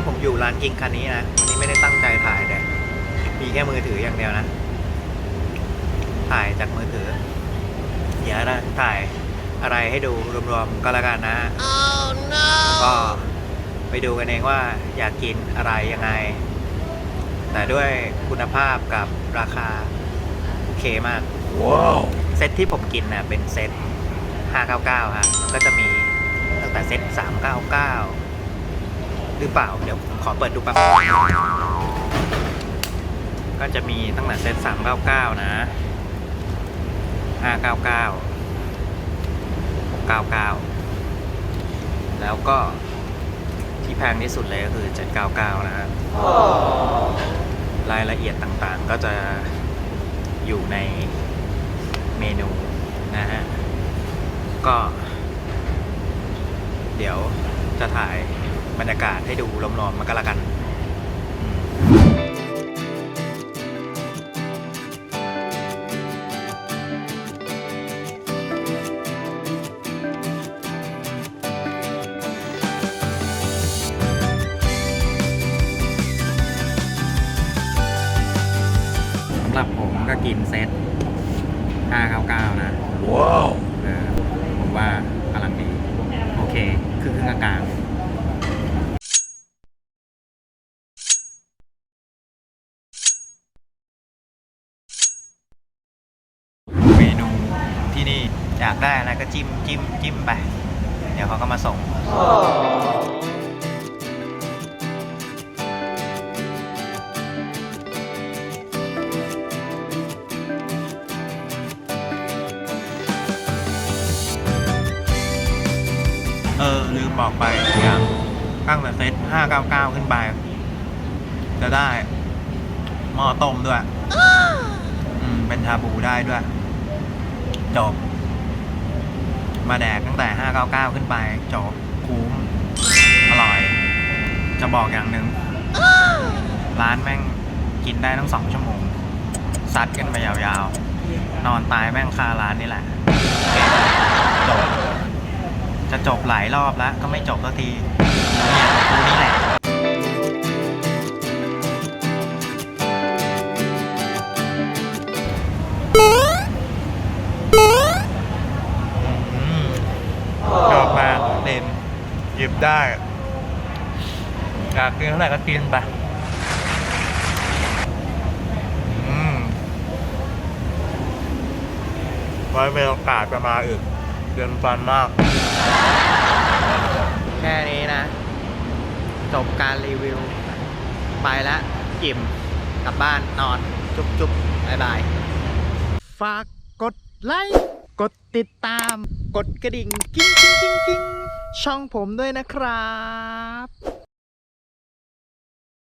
นี้ผมอยู่ร้านกิงคันนี้นะ วันนี้ไม่ได้ตั้งใจถ่ายแต่มีแค่มือถืออย่างเดียวนะ ถ่ายจากมือถือ เดี๋ยวนะถ่ายอะไรให้ดูรวมๆก็แล้วกันนะก็ไปดูกันเองว่าอยากกินอะไรยังไง แต่ด้วยคุณภาพกับราคาโอเคมาก ว้าว เซตที่ผมกินนะเป็นเซต599ฮะมันก็จะมีตั้งแต่เซต399 หรือเปล่า เดี๋ยวผมขอเปิดดูแป๊บก็จะมีตั้งแต่เซต399 นะ 599 699 แล้วก็ที่แพงที่สุดเลยก็คือ 799 นะฮะรายละเอียดต่างๆก็จะอยู่ในเมนูนะฮะ ก็ เดี๋ยวจะถ่าย บรรยากาศให้ดูล้อมๆมาก็แล้วกันอืมสำหรับผมก็กินเซต599 นะ ว้าว เออผมว่ากำลังดี โอเค คือครึ่งกลางๆเมนู ที่นี่ อยากได้อะไรก็จิ้มจิ้มจิ้มไป เดี๋ยวเขาก็มาส่งเออลืมบอกไปอย่างตั้งแต่เซต599 ขึ้นไป จะได้หม้อต้มด้วย อืม เป็นชาบูได้ด้วย จบ มาแดกตั้งแต่ 599 ขึ้นไป จบ คุ้ม อร่อย จะบอกอย่างหนึ่งร้านแม่งกินได้ทั้งสองชั่วโมง ซัดกันไปยาวๆ นอนตายแม่งคาร้านนี่แหละ จบ จะจบหลายรอบแล้ว ก็ไม่จบสักทีเนี่ยกูนี่แหละ ยิบได้อยากกินเท่าไหร่ก็กินไปอืมไว้เป็นโอกาสจะมาอีกเดือนฟันมาก แค่นี้นะ จบการรีวิว ไปแล้วอิ่มกลับบ้านนอน จุ๊บจุ๊บบายบาย ฝากกดไลค์ กดติดตาม กดกระดิ่ง กิ้งกิ้งกิ้งกิ้ง ช่องผมด้วยนะครับ